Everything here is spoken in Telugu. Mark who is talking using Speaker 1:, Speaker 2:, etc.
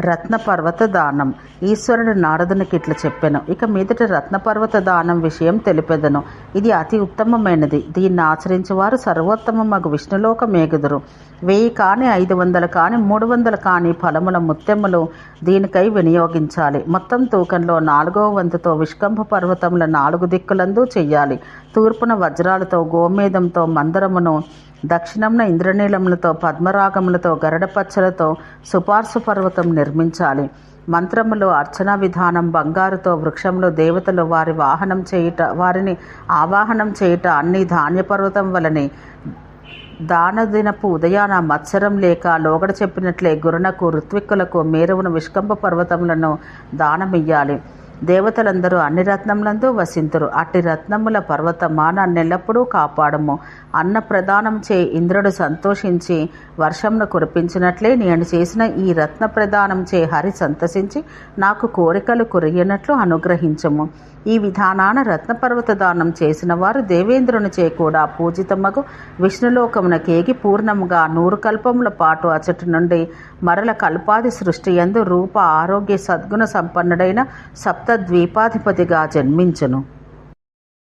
Speaker 1: రత్నపర్వత దానం ఈశ్వరుడు నారదునికి ఇట్లా చెప్పెను. ఇక మీదట రత్నపర్వత దానం విషయం తెలిపెదను. ఇది అతి ఉత్తమమైనది. దీన్ని ఆచరించేవారు సర్వోత్తమ మగు విష్ణులోక మేగుదురు వెయ్యి కాని ఐదు వందలు కాని మూడు వందలు కాని ఫలముల ముత్తెములు దీనికై వినియోగించాలి. మొత్తం తూకంలో నాలుగవ వంతుతో విష్కంభ పర్వతముల నాలుగు దిక్కులందు చెయ్యాలి. తూర్పున వజ్రాలతో గోమేదంతో మందరమును దక్షిణంన ఇంద్రనీలములతో పద్మరాగములతో గరడపచ్చలతో సుపార్సు పర్వతం నిర్మించాలి. మంత్రములు అర్చనా విధానం బంగారుతో వృక్షములు దేవతలు వారి వాహనం చేయుట వారిని ఆవాహనం చేయుట అన్ని ధాన్య పర్వతం వలనే. దానదినపు ఉదయాన మత్సరం లేక లోగడ చెప్పినట్లే గురునకు ఋత్విక్కులకు మేరువును విష్కంభ పర్వతములను దానమియ్యాలి. దేవతలందరూ అన్ని రత్నములందు వసింతురు. అట్టి రత్నముల పర్వతమా నన్నెల్లప్పుడూ కాపాడము. అన్న ప్రదానం చే ఇంద్రుడు సంతోషించి వర్షంను కురిపించినట్లే నేను చేసిన ఈ రత్న ప్రదానం చే హరి సంతసించి నాకు కోరికలు కురియనట్లు అనుగ్రహించము. ఈ విధానాన రత్నపర్వత దానం చేసిన వారు దేవేంద్రుని చే కూడా పూజితమగు. విష్ణులోకమునకేగి పూర్ణముగా నూరు కల్పముల పాటు అచటి నుండి మరల కల్పాది సృష్టి యందు రూప ఆరోగ్య సద్గుణ సంపన్నుడైన సప్త ద్వీపాధిపతిగా జన్మించును.